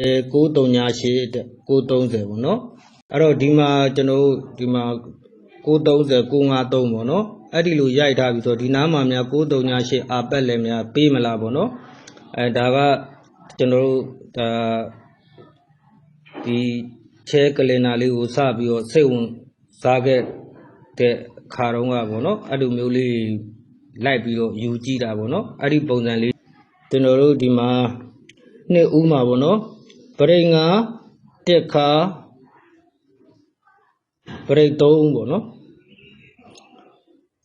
အဲ938တဲ့930ပေါ့နော်အဲ့တော့ဒီမှာကျွန်တော်တို့ဒီမှာ930 953ပေါ့နော်အဲ့ဒီလိုရိုက်ထားပြီးဆိုဒီနားမှာများ938အာပက်လည်းများပေးမလားပေါ့နော်အဲဒါကကျွန်တော်တို့ဒါဒီချဲကလင်နာလေးကိုစပြီးတော့စိတ်ဝင်စားခဲ့တဲ့ခါတော့ကပေါ့နော်အဲ့လိုမျိုးလေးလိုက်ပြီးတော့ယူကြည့်တာပေါ့နော်အဲ့ဒီပုံစံလေးကျွန်တော်တို့ဒီမှာနှစ်ဦးမှာပေါ့နော် ပရိငါတက်ခါပရိတ်သုံးပေါ့နော်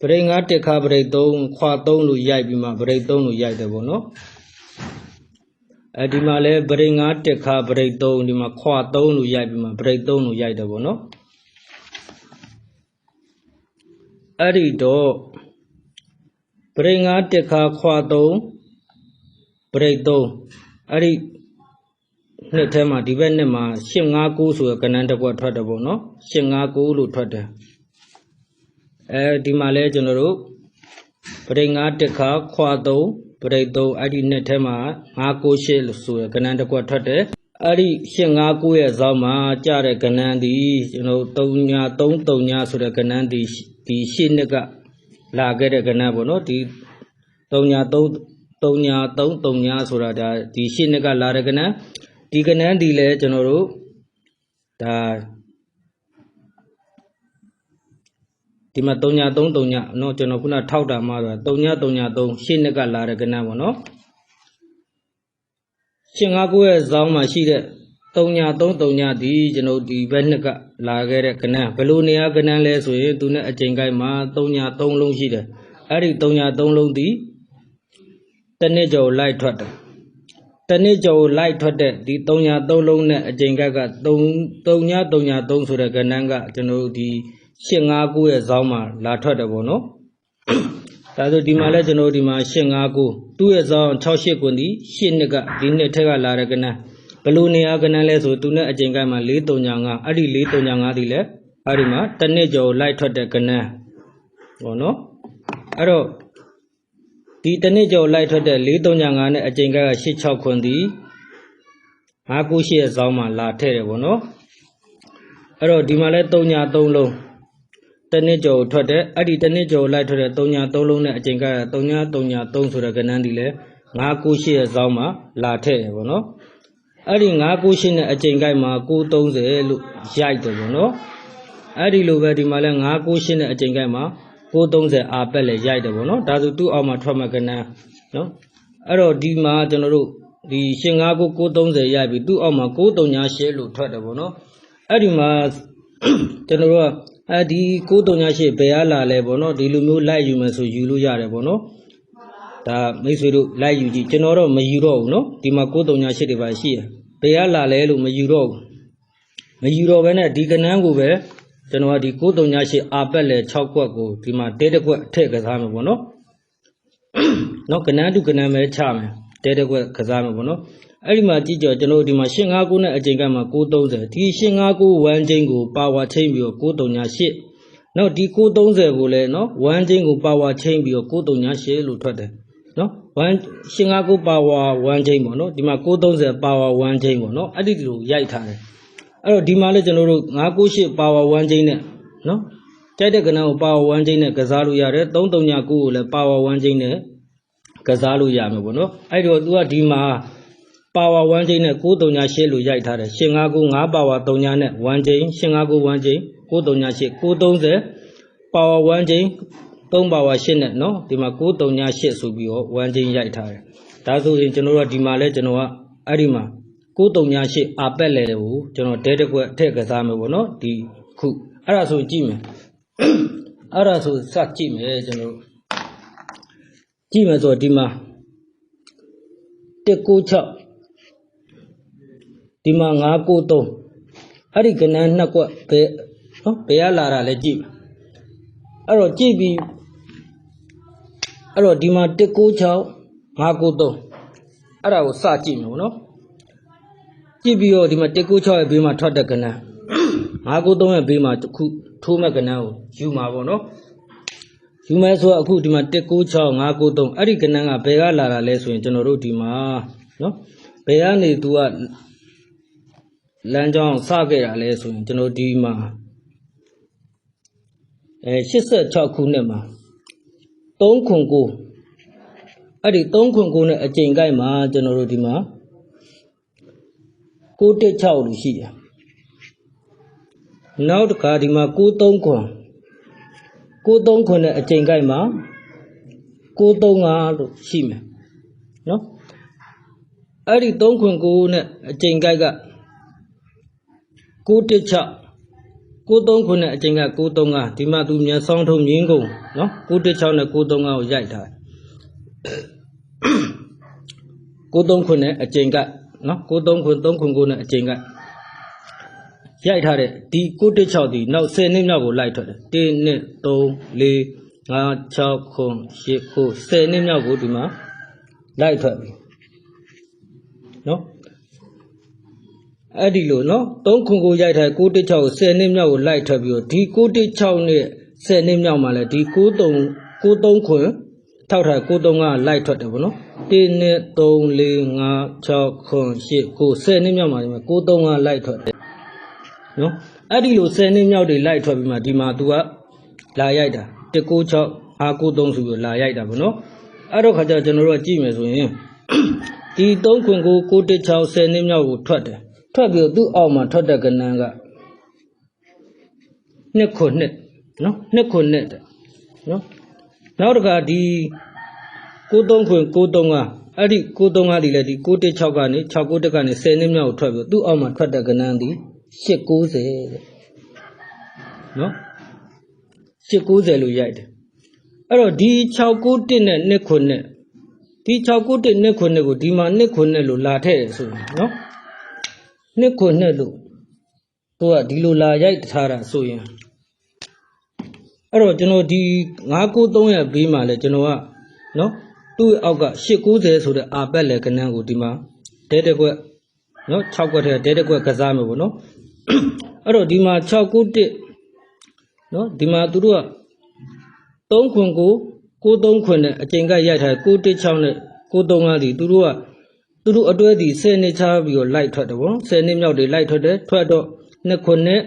ပရိငါတက်ခါပရိတ်သုံးခွာသုံးလို့ရိုက်ပြီးမှပရိတ်သုံးလို့ရိုက်တယ်ပေါ့နော်အဲဒီမှာလဲပရိငါတက်ခါပရိတ်သုံးဒီမှာခွာသုံးလို့ရိုက်ပြီးမှပရိတ်သုံးလို့ရိုက်တယ်ပေါ့နော်အဲ့ဒီတော့ပရိငါတက်ခါခွာသုံးပရိတ်သုံးအဲ့ဒီ နှစ်ထဲမှာဒီဘက်နှစ်မှာ859ဆိုရကဏ္ဍတစ်ခွက်ထွက်တယ်ပေါ့နော်859လို့ထွက်တယ်အဲဒီမှာလဲကျွန်တော်တို့ပရိငါတက်ခါခွာသုံးပရိတ်သုံးအဲ့ဒီနှစ်ထဲမှာ998လို့ဆိုရကဏ္ဍတစ်ခွက်ထွက်တယ်အဲ့ဒီ859ရဲ့ဇောင်းမှာကြတဲ့ကဏ္ဍဒီကျွန်တော်တို့3ညာ3 3ညာဆိုတဲ့ကဏ္ဍဒီဒီရှင်းနှစ်ကလာခဲ့တဲ့ကဏ္ဍပေါ့နော်ဒီ3ညာ3 3ညာ3 3ညာဆိုတာဒါဒီရှင်းနှစ်ကလာတဲ့ကဏ္ဍ ဒီကဏ္ဍဒီလဲကျွန်တော်တို့ဒါဒီမှာ3ညာ3 3ညာเนาะကျွန်တော်ခုနထောက်တာမှာတော့3ညာ3ညာ3ရှင်းနှစ်ကလာတဲ့ကဏ္ဍပေါ့နော်ရှင်ငါကိုရဲ့ဇောင်းမှာရှိတဲ့3ညာ3 3ညာဒီကျွန်တော်ဒီဘက်နှစ်ကလာခဲ့တဲ့ကဏ္ဍဘယ်လိုနေရာကဏ္ဍလဲဆိုရင်သူနဲ့အချိန်ကိုက်မှာ3ညာ3လုံးရှိတယ်အဲ့ဒီ3ညာ3လုံးဒီတစ်နှစ်ကျော်လိုက်ထွက်တယ် တစ်နှစ်ကျော်လိုက်ထွက်တဲ့ဒီ3ညာ3လုံးနဲ့အချိန်ကိုက်က3 3ညာ3ညာ3ဆိုတဲ့ကဏ္ဍကကျွန်တော်တို့ဒီ859ရဲ့ဇောင်းမှာလာထွက်တယ်ပေါ့နော်ဒါဆိုဒီမှာလဲကျွန်တော်တို့ဒီမှာ859သူ့ရဲ့ဇောင်း68ကွန်ဒီ8နှစ်ကဒီနှစ်ထက်ကလာတဲ့ကဏ္ဍဘယ်လိုနေရာကဏ္ဍလဲဆိုသူနဲ့အချိန်ကိုက်မှာ435အဲ့ဒီ435ဒီလဲအဲ့ဒီမှာတစ်နှစ်ကျော်လိုက်ထွက်တဲ့ကဏ္ဍပေါ့နော်အဲ့တော့ ဒီတစ်နှစ်ကျော်လိုက်ထွက်တဲ့435နဲ့အချိန်ကိုက်က86ခွန်ဒီ598ရဲ့ဇောင်းမှာလာထည့်တယ်ပေါ့နော်အဲ့တော့ဒီမှာလဲ3ညာ3လုံးတနစ်ကျော်ထွက်တဲ့အဲ့ဒီတနစ်ကျော်လိုက်ထွက်တဲ့3ညာ3လုံးနဲ့အချိန်က3ညာ3ညာ3ဆိုတဲ့ကဏ္ဍဒီလဲ998ရဲ့ဇောင်းမှာလာထည့်တယ်ပေါ့နော်အဲ့ဒီ998နဲ့အချိန်ကိုက်မှာ930လို့ရိုက်တယ်ပေါ့နော်အဲ့ဒီလိုပဲဒီမှာလဲ998နဲ့အချိန်ကိုက်မှာ 930အာပက်လဲရိုက်တယ်ပေါ့နော်ဒါဆိုသူ့အောက်မှာထွက်မှကဏ္ဍနော်အဲ့တော့ဒီမှာကျွန်တော်တို့ဒီရှင်9 930ရိုက်ပြီးသူ့အောက်မှာ938လို့ထွက်တယ်ပေါ့နော်အဲ့ဒီမှာကျွန်တော်တို့ကအဲဒီ938ဘယ်အားလာလဲပေါ့နော်ဒီလိုမျိုးလိုက်ယူမယ်ဆိုယူလို့ရတယ်ပေါ့နော်ဒါမိတ်ဆွေတို့လိုက်ယူကြည့်ကျွန်တော်တော့မယူတော့ဘူးနော်ဒီမှာ938တွေပါရှိရဘယ်အားလာလဲလို့မယူတော့ဘူးမယူတော့ဘဲနဲ့ဒီကနန်းကိုပဲ ကျွန်တော်ကဒီ938အာပက်လေ6ခွက်ကိုဒီမှာတဲတစ်ခွက်ထည့်ကစားမယ်ပေါ့နော်နော်ကနန်းတူကနန်းပဲချမယ်တဲတစ်ခွက်ကစားမယ်ပေါ့နော်အဲ့ဒီမှာကြည့်ကြကျွန်တော်ဒီမှာ859နဲ့အချိန်ကမှ930ဒီ859 1ချိန်ကိုပါဝါချိန်ပြီးတော့938နောက်ဒီ930ကိုလည်းနော်1ချိန်ကိုပါဝါချိန်ပြီးတော့938လို့ထွက်တယ်နော်1 859ပါဝါ1ချိန်ပေါ့နော်ဒီမှာ930ပါဝါ1ချိန်ပေါ့နော်အဲ့ဒီလိုရိုက်ထားတယ် အဲ့တော့ဒီမှာလည်းကျွန်တော်တို့998 power 1ချိန်နဲ့နော်ကြိုက်တဲ့ကဏ္ဍကို power 1ချိန်နဲ့ကစားလို့ရတယ်339ကိုလည်း power 1ချိန်နဲ့ကစားလို့ရမှာပေါ့နော်အဲ့တော့ तू ကဒီမှာ power 1ချိန်နဲ့938လို့ရိုက်ထားတယ်859 9 power 3ညာနဲ့1ချိန်859 1ချိန်938 930 power 1ချိန်3 power 8နဲ့နော်ဒီမှာ938ဆိုပြီးတော့1ချိန်ရိုက်ထားတယ်ဒါဆိုရင်ကျွန်တော်တို့ကဒီမှာလဲကျွန်တော်ကအဲ့ဒီမှာ 938အာပက်လေကိုကျွန်တော်ဒဲတကွက်ထည့်ကစားမယ်ပေါ့နော်ဒီခုအဲ့ဒါဆိုကြည့်မယ်အဲ့ဒါဆိုစကြည့်မယ်ကျွန်တော်ကြည့်မယ်ဆိုတော့ဒီမှာ196ဒီမှာ993အဲ့ဒီကဏ္ဍနှစ်ကွက်ဘယ်နော်ဘယ်ရလာတာလဲကြည့်အဲ့တော့ကြည့်ပြီးအဲ့တော့ဒီမှာ196 993အဲ့ဒါကိုစကြည့်မယ်ပေါ့နော် ကြည့်ပြီးတော့ဒီမှာ196ရဲ့ဘေးမှာထွက်တဲ့ကဏ္ဍ993ရဲ့ဘေးမှာတစ်ခုထိုးမဲ့ကဏ္ဍကိုယူမှာဗောနော်ယူမယ်ဆိုတော့အခုဒီမှာ196 993အဲ့ဒီကဏ္ဍကဘယ်ကလာတာလဲဆိုရင်ကျွန်တော်တို့ဒီမှာနော်ဘယ်ကနေ तू ကလမ်းကြောင်းစခဲ့တာလဲဆိုရင်ကျွန်တော်ဒီမှာအဲ86ခုနှစ်မှာ3ခွန်ကိုအဲ့ဒီ3ခွန်ကိုနဲ့အကျိန်ကိုက်မှာကျွန်တော်တို့ဒီမှာ 916လို့ရှိတယ်နောက်တစ်ခါဒီမှာ93ခွန်93ခွန်နဲ့အကျိန်ကိုက်မှာ935လို့ရှိမယ်နော်အဲ့ဒီ3ခွန်ကိုနဲ့အကျိန်ကိုက်က916 93ခုနဲ့အချိန်က935ဒီမှာသူမြန်ဆောင်ထုံမြင်းကုန်နော်916နဲ့935ကိုရိုက်ထား93ခုနဲ့အချိန်က နော်93ခု3ခု9နဲ့အချိန်ကရိုက်ထားတဲ့ဒီ916ဒီနောက်10နှစ်မြောက်ကိုလိုက်ထွက်တယ်1 2 3 4 5 6ခု8ခု10နှစ်မြောက်ကိုဒီမှာလိုက်ထွက်ပြီနော်အဲ့ဒီလိုနော်3ခုကိုရိုက်ထား916ကို10နှစ်မြောက်ကိုလိုက်ထွက်ပြီးတော့ဒီ916နဲ့10နှစ်မြောက်မှာလဲဒီ93 93ခွင်ထောက်ထား93ကလိုက်ထွက်တယ်ဗောနော် 1 2 3 4 5 6ခွန်8 9 10နှစ်မြောက်မှာဒီမှာ93ကလိုက်ထွက်တယ်နော်အဲ့ဒီလို10နှစ်မြောက်တွေလိုက်ထွက်ပြီးမှဒီမှာ तू ကလာရိုက်တာ196အာ93ဆိုပြီးလာရိုက်တာဗောနော်အဲ့တော့ခါကျကျွန်တော်တို့ကကြည့်မယ်ဆိုရင်ဒီ3ခွင်ကို916 10နှစ်မြောက်ကိုထွက်တယ်ထွက်ပြီးတော့သူ့အောက်မှာထွက်တဲ့ကဏ္ဍကနှစ်ခွနှစ်နော်နှစ်ခွနှစ်တဲ့နော်နောက်တစ်ခါဒီ 93ခွင်93ကအဲ့ဒီ93ကဒီလေဒီ916ကနေ691ကနေ10နှစ်မြောက်ကိုထွက်ပြီးတော့သူ့အောက်မှာထွက်တဲ့ကဏ္ဍဒီ890တဲ့နော်890လို့ရိုက်တယ်အဲ့တော့ဒီ691နဲ့နှစ်ခွနှစ်ဒီ691နှစ်ခွနှစ်ကိုဒီမှာနှစ်ခွနှစ်လို့လာထည့်ရဆိုရင်နော်နှစ်ခွနှစ်လို့သူကဒီလိုလာရိုက်ထားတာဆိုရင်အဲ့တော့ကျွန်တော်ဒီ993ရဲ့ဘေးမှာလဲကျွန်တော်ကနော် သူ့ရဲ့အောက်က890ဆိုတဲ့အာပက်လေကနန်းကိုဒီမှာဒဲတက်ကွက်နော်6ကွက်ထဲဒဲတက်ကွက်ကစားမယ်ပေါ့နော်အဲ့တော့ဒီမှာ691နော်ဒီမှာသူတို့က3ခွန်ကို93ခွန်နဲ့အကျင်ကရိုက်ထား916နဲ့935ဒီသူတို့ကသူတို့အတွဲဒီ10နှစ်ချပြီးတော့လိုက်ထွက်တယ်ဗော10နှစ်မြောက်တွေလိုက်ထွက်တယ်ထွက်တော့နှစ်ခွနဲ့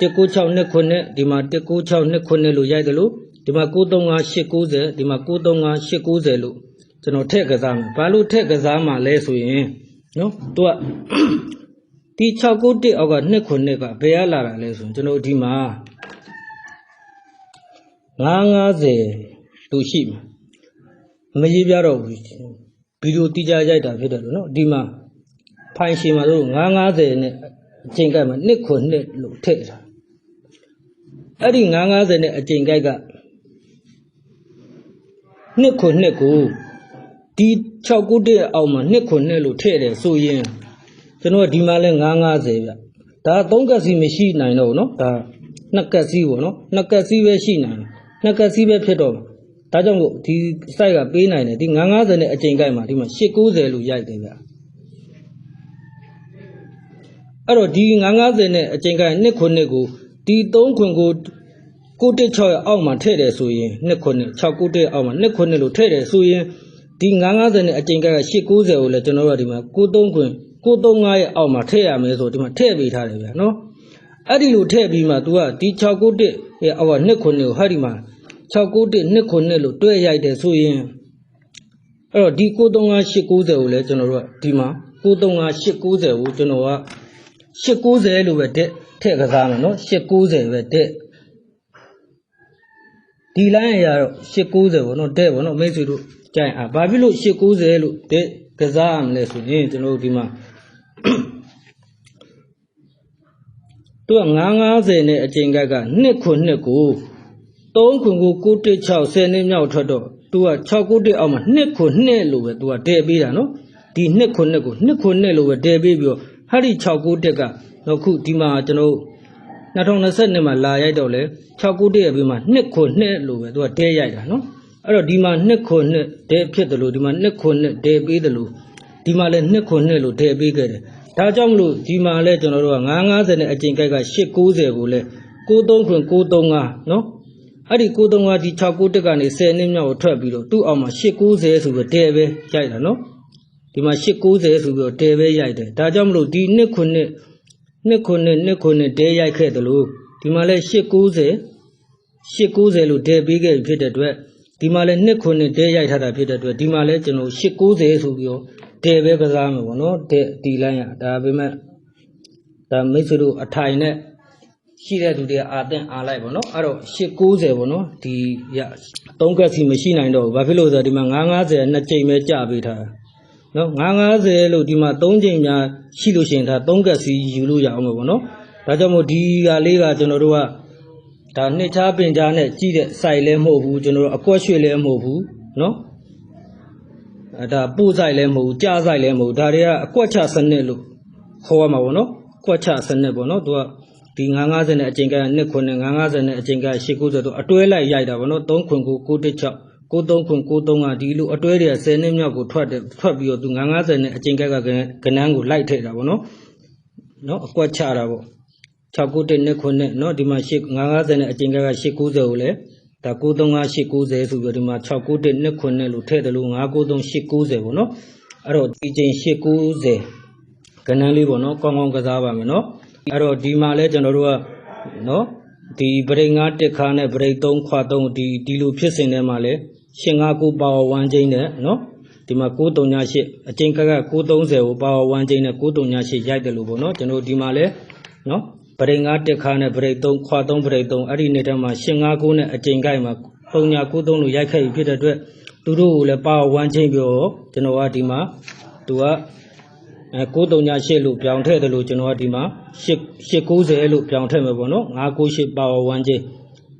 196နှစ်ခွနဲ့ဒီမှာ196နှစ်ခွနဲ့လို့ရိုက်တယ်လို့ ဒီမှာ935 890ဒီမှာ935 890လို့ကျွန်တော်ထည့်ကစားမယ်ဘာလို့ထည့်ကစားမှာလဲဆိုရင်နော်သူကဒီ691အောက်ကနှစ်ခွနဲ့ကဘယ်ရလာတာလဲဆိုရင်ကျွန်တော်ဒီမှာ950သူရှိမှာမရေးပြတော့ဘူးဗီဒီယိုတိကျရိုက်တာဖြစ်တယ်လို့နော်ဒီမှာဖိုင်ရှင်မှာတို့950နဲ့အချိန်ကိုက်မှာနှစ်ခွနှစ်လို့ထည့်တာအဲ့ဒီ950နဲ့အချိန်ကိုက်က နှစ်ခွနှစ်ကိုဒီ6ခုတည်းအောက်မှာနှစ်ခွနှစ်လို့ထည့်တယ်ဆိုရင်ကျွန်တော်ဒီမှာလဲ950ဗျဒါ3ကက်စီမရှိနိုင်တော့ဘူးနော်ဒါနှစ်ကက်စီပေါ့နော်နှစ်ကက်စီပဲရှိနိုင်တယ်နှစ်ကက်စီပဲဖြစ်တော့မှာဒါကြောင့်မို့ဒီ site ကပေးနိုင်တယ်ဒီ950နဲ့အချိန်ကိုက်မှာဒီမှာ890လို့ရိုက်တယ်ဗျအဲ့တော့ဒီ950နဲ့အချိန်ကိုက်နှစ်ခွနှစ်ကိုဒီ3ခွင်ကို 916ရဲ့အောက်မှာထည့်တယ်ဆိုရင်နှစ်ခွနှစ်691အောက်မှာနှစ်ခွနှစ်လို့ထည့်တယ်ဆိုရင်ဒီ950နဲ့အချိန်ကိုက်က890ကိုလည်းကျွန်တော်တို့ကဒီမှာ93ခွင်935ရဲ့အောက်မှာထည့်ရမယ်ဆိုဒီမှာထည့်ပေးထားတယ်ဗျာနော်အဲ့ဒီလိုထည့်ပြီးမှ तू ကဒီ691ရဲ့အောက်ကနှစ်ခွနှစ်ကိုဟာဒီမှာ691နှစ်ခုနှစ်လို့တွဲရိုက်တယ်ဆိုရင်အဲ့တော့ဒီ935 890ကိုလည်းကျွန်တော်တို့ကဒီမှာ935 890ကိုကျွန်တော်က890လို့ပဲတက်ထည့်ကစားမယ်နော်890ပဲတက် ဒီလိုင်းရတော့890ပေါ့နော်တဲ့ပေါ့နော်မိတ်ဆွေတို့ကြိုင်အာဘာဖြစ်လို့890လို့တဲ့ကစားရမလဲဆိုရင်ကျွန်တော်တို့ဒီမှာသူက950နဲ့အချိန်ကကနှစ်ခုနှစ်ကို3ခွန်ကို916 10နှစ်မြောက်ထွက်တော့ तू က691အောက်မှာ2ခွန်2လို့ပဲ तू ကတည်ပေးတာနော်ဒီ2ခွန်2ကို2ခွန်2လို့ပဲတည်ပေးပြီးတော့ဟာဒီ691ကတော့ခုဒီမှာကျွန်တော် 2020မှာလာရိုက်တော့လေ691ရဲ့ပြီးမှာ2ခွန်2လို့ပဲ तू ကတည်ရိုက်တာနော်အဲ့တော့ဒီမှာ2ခွန်2တည်ဖြစ်တယ်လို့ဒီမှာ2ခွန်2တည်ပေးတယ်လို့ဒီမှာလည်း2ခွန်2လို့တည်ပေးခဲ့တယ်ဒါကြောင့်မလို့ဒီမှာလဲကျွန်တော်တို့က950နဲ့အကျင်ကိုက်က890ကိုလဲ93ခွန်935နော်အဲ့ဒီ935ဒီ691တက်ကနေ10နှစ်မြောက်ကိုထွက်ပြီးတော့သူ့အောက်မှာ890ဆိုပြီးတဲပဲရိုက်တာနော်ဒီမှာ890ဆိုပြီးတော့တဲပဲရိုက်တယ်ဒါကြောင့်မလို့ဒီနှစ်ခုနှစ် နှစ်ခုနှစ်နှစ်ခုနှစ်တဲရိုက်ခဲ့တယ်လို့ဒီမှာလဲ890 890လို့တဲပေးခဲ့ပြီဖြစ်တဲ့အတွက်ဒီမှာလဲနှစ်ခုနှစ်တဲရိုက်ထားတာဖြစ်တဲ့အတွက်ဒီမှာလဲကျွန်တော်890ဆိုပြီးတော့တဲပဲကစားမှာပေါ့နော်တဲဒီလိုင်းရဒါပေမဲ့ဒါမိတ်ဆွေတို့အထိုင်နဲ့ရှိတဲ့သူတွေကအာတင်အားလိုက်ပေါ့နော်အဲ့တော့890ပေါ့နော်ဒီရ3ကက်စီမရှိနိုင်တော့ဘူးဘာဖြစ်လို့လဲဆိုတော့ဒီမှာ950နှစ်ကြိမ်ပဲကြပေးထားတာ နော်950လို့ဒီမှာ3ချိန်များရှိလို့ရှိရင်ဒါ3ကက်စီယူလို့ရအောင်ပဲပေါ့နော်ဒါကြောင့်မို့ဒီကလေးကကျွန်တော်တို့ကဒါနှစ်ချားပင်ချားနဲ့ကြီးတဲ့စိုက်လည်းမဟုတ်ဘူးကျွန်တော်တို့အကွက်ရွှေလည်းမဟုတ်ဘူးနော်အဲဒါပို့ဆိုင်လည်းမဟုတ်ဘူးကြားဆိုင်လည်းမဟုတ်ဘူးဒါတွေကအကွက်ချစနစ်လို့ခေါ်ရမှာပေါ့နော်ကွက်ချစနစ်ပေါ့နော်သူကဒီ950နဲ့အချိန်ကနှစ်ခွန်းနဲ့950နဲ့အချိန်က890တို့အတွဲလိုက်ရိုက်တာပေါ့နော်3ခွန်းကို916 93ခွန်း93ကဒီလိုအတွဲတွေက10နှစ်မြောက်ကိုထွက်တယ်ထွက်ပြီးတော့သူ950နဲ့အချိန်ကကကနန်းကိုလိုက်ထည့်တာပေါ့နော်နော်အကွက်ချတာပေါ့691နှစ်ခွန်းနဲ့နော်ဒီမှာ8 950နဲ့အချိန်ကက890ကိုလည်းဒါ935 890ဆိုပြီးတော့ဒီမှာ691နှစ်ခွန်းနဲ့လို့ထည့်တယ်လို့993 890ပေါ့နော်အဲ့တော့ဒီချိန်890ကဏ္ဍလေးပေါ့နော်ကောင်းကောင်းကစားပါမယ်နော်အဲ့တော့ဒီမှာလဲကျွန်တော်တို့ကနော်ဒီဗရိတ်၅တက်ခါနဲ့ဗရိတ်၃ခွာ၃ဒီဒီလိုဖြစ်စဉ်ထဲမှာလဲ ရှင်၅ကိုပါဝါ1ချင်းနဲ့နော်ဒီမှာ938အချင်းကက930ကိုပါဝါ1ချင်းနဲ့938ရိုက်တယ်လို့ပေါ့နော်ကျွန်တော်ဒီမှာလဲနော်ဗရိတ်၅တက်ခါနဲ့ဗရိတ်၃ခွာ၃ဗရိတ်၃အဲ့ဒီနေ့တည်းမှာရှင်၅ကိုနဲ့အချင်းကိုက်မှာ3993လို့ရိုက်ခဲ့ပြီဖြစ်တဲ့အတွက်သူတို့ကိုလည်းပါဝါ1ချင်းပြောကျွန်တော်ကဒီမှာသူကအဲ938လို့ပြောင်းထည့်တယ်လို့ကျွန်တော်ကဒီမှာ890လို့ပြောင်းထည့်မယ်ပေါ့နော်998 power 1 chain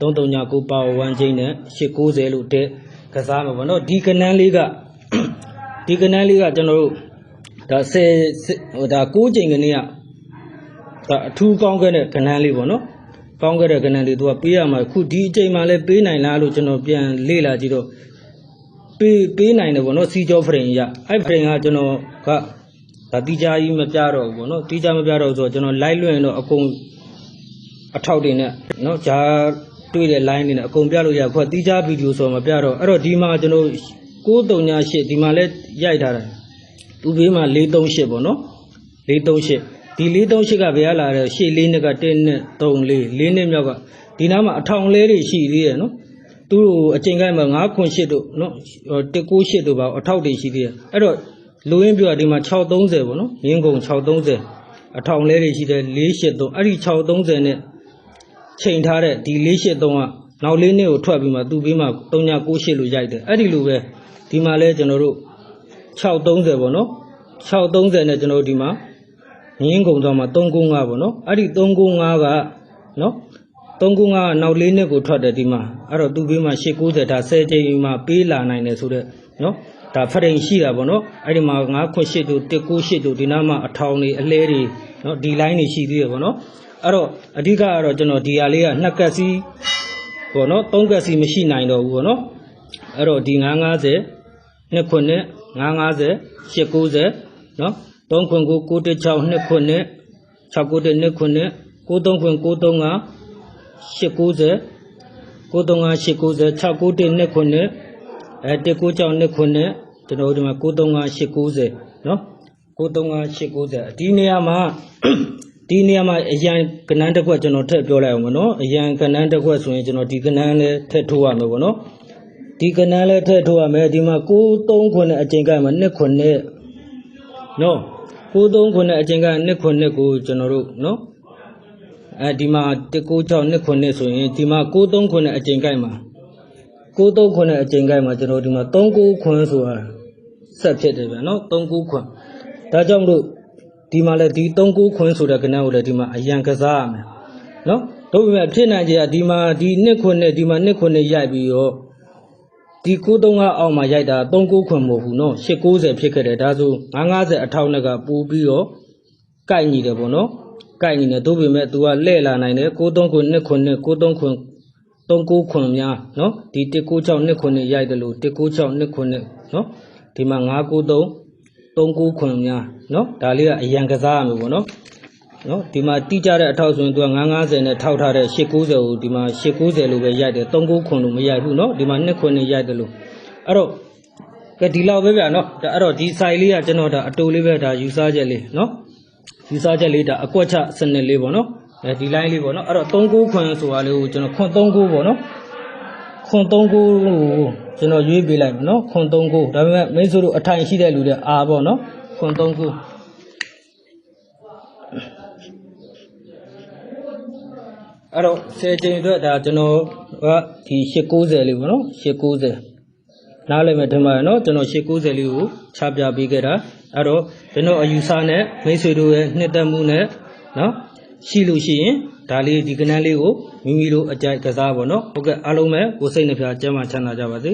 339 power 1 chain နဲ့890လို့တဲ့ ကစားမယ်ပေါ့နော်ဒီကနန်းလေးကဒီကနန်းလေးကကျွန်တော်တို့ဒါ10ဟိုဒါ9ချိန်ကနေကဒါအထူးကောင်းခဲ့တဲ့ကနန်းလေးပေါ့နော်ကောင်းခဲ့တဲ့ကနန်းလေးသူကပေးရမှာခုဒီအချိန်မှလည်းပေးနိုင်လားလို့ကျွန်တော်ပြန်လေ့လာကြည့်တော့ပေးပေးနိုင်တယ်ဗောနော်စီကြောဖရင်ရအဲ့ဖရင်ကကျွန်တော်ကဒါတီးကြကြီးမပြတော့ဘူးဗောနော်တီးကြမပြတော့ဘူးဆိုတော့ကျွန်တော် live လွှင့်ရင်တော့အကုန်အထောက်တွေနဲ့နော်ဂျာ တွေ့တဲ့ line တွေနဲ့အကုန်ပြလို့ရခုကတီးကြဗီဒီယိုဆိုတော့မပြတော့အဲ့တော့ဒီမှာကျွန်တော်938ဒီမှာလဲရိုက်ထားတယ်သူဘေးမှာ438ဗောနော်438ဒီ438ကဘယ်ကလာတဲ့ရှေ့လေးနှစ်က1နဲ့3လေး4နှစ်မြောက်ကဒီနားမှာအထောင်လေးတွေရှိသေးတယ်နော်သူတို့အချိန်ကိုင်းမှာ9ခွန်8တို့နော်198တို့ပါအထောက်တွေရှိသေးတယ်အဲ့တော့လူရင်းပြောတာဒီမှာ630ပေါ့နော်ရင်းကုန်630အထောင်လဲတွေရှိတယ်483အဲ့ဒီ630နဲ့ ချိန်ထားတဲ့ဒီ483ကနောက်လေးနှစ်ကိုထွက်ပြီးမှသူ့ဘေးမှာ3998လို့ရိုက်တယ်အဲ့ဒီလိုပဲဒီမှာလဲကျွန်တော်တို့630ပေါ့နော်630နဲ့ကျွန်တော်တို့ဒီမှာရင်းကုန်သွားမှာ395ပေါ့နော်အဲ့ဒီ395ကနော်3ခုကနောက်၄နှစ်ကိုထွက်တယ်ဒီမှာအဲ့တော့သူ့ဘေးမှာ890ဒါ10ချိန်မှာပေးလာနိုင်တယ်ဆိုတော့နော်ဒါဖရင်ရှိတာပေါ့နော်အဲ့ဒီမှာ9ခွ8တို့198တို့ဒီနားမှာအထောင်တွေအလဲတွေနော်ဒီ line တွေရှိသေးတယ်ပေါ့နော် အဲ့တော့အဓိကကတော့ကျွန်တော်ဒီဟာလေးကနှစ်ကက်စီပေါ့နော်သုံးကက်စီမရှိနိုင်တော့ဘူးပေါ့နော်အဲ့တော့ဒီ950နှစ်ခွနဲ့950 890နော်3ခွ9 916နှစ်ခွနဲ့691နှစ်ခွနဲ့93ခွ935 890 935 890 691နှစ်ခွနဲ့အဲ196နှစ်ခွနဲ့ကျွန်တော်တို့ဒီမှာ935 890နော်935 890ဒီနေရာမှာ ဒီနေရာမှာအရန်ကနန်းတစ်ခွက်ကျွန်တော်ထည့်ပြောလိုက်အောင်မနော်အရန်ကနန်းတစ်ခွက်ဆိုရင်ကျွန်တော်ဒီကနန်းလည်းထည့်ထိုးရမယ်ပေါ့နော်ဒီကနန်းလည်းထည့်ထိုးရမယ်ဒီမှာ93ခွနဲ့အချိန်ကမှ2ခွနဲ့နော်93ခွနဲ့အချိန်က2ခွနဲ့ကိုကျွန်တော်တို့နော်အဲဒီမှာ196နှစ်ခွနှစ်ဆိုရင်ဒီမှာ93ခွနဲ့အကျင်ကိုက်မှာ93ခွနဲ့အကျင်ကိုက်မှာကျွန်တော်ဒီမှာ39ခွဆိုတာဆက်ဖြစ်တယ်ဗျာနော်39ခွဒါကြောင့်မလို့ ဒီမှာလည်းဒီ39ခွဆိုတဲ့ကဏ္ဍကိုလည်းဒီမှာအရန်ကစားရမယ်နော်တို့ပေမဲ့ဖြစ်နိုင်ကြဒီမှာဒီနှစ်ခွနဲ့ဒီမှာနှစ်ခွနဲ့ရိုက်ပြီးတော့ဒီ93ကအောက်မှာရိုက်တာ39ခွမဟုတ်ဘူးနော်890ဖြစ်ခဲ့တယ်ဒါဆို950အထောက်နဲ့ကပို့ပြီးတော့ကိုက်ညီတယ်ပေါ့နော်ကိုက်ညီတယ်သို့ပေမဲ့ तू ကလှည့်လာနိုင်တယ်63ခွန်း2ခွန်းနဲ့63ခွန်း39ခွန်းများနော်ဒီ196 2ခွန်းနဲ့ရိုက်တယ်လို့196 2ခွန်းနဲ့နော်ဒီမှာ993 39ခွန်းများနော်ဒါလေးကအရန်ကစားရမယ်ပေါ့နော်နော်ဒီမှာတိကျတဲ့အထောက်ဆိုရင် तू က950နဲ့ထောက်ထားတဲ့890ကိုဒီမှာ890လို့ပဲရိုက်တယ်39ခွန်းလို့မရိုက်ဘူးနော်ဒီမှာ2ခွန်းနဲ့ရိုက်တယ်လို့အဲ့တော့ကဲဒီလောက်ပဲဗျာနော်ဒါအဲ့တော့ဒီ site လေးကကျွန်တော်ဒါအတူလေးပဲဒါယူဆချက်လေးနော်ယူဆချက်လေးဒါအကွက်ချစနစ်လေးပေါ့နော်အဲဒီ line လေးပေါ့နော်အဲ့တော့39ခွန်ဆိုတာလေးကိုကျွန်တော်ခွန်39ပေါ့နော်ခွန်39ကို ကျွန်တော်ရွေးပေးလိုက်မယ်နော်ခွန်39ဒါပေမဲ့မိတ်ဆွေတို့အထိုင်ရှိတဲ့လူတွေအာပေါ့နော်ခွန်39အဲ့တော့10ချိန်အတွက်ဒါကျွန်တော်ကဒီ890လေးပေါ့နော်890နားလည်မယ်ထင်ပါတယ်နော်ကျွန်တော်890လေးကိုချပြပေးခဲ့တာအဲ့တော့ကျွန်တော်အယူဆနဲ့မိတ်ဆွေတို့ရဲ့နှစ်သက်မှုနဲ့နော်ရှိလို့ရှိရင် ဒါလေးဒီကနန်းလေးကိုမိမိတို့အကြိုက်ကစားပါတော့ဟုတ်ကဲ့အားလုံးပဲကိုယ်စိတ်နှဖျားကျမ်းမာချမ်းသာကြပါစေ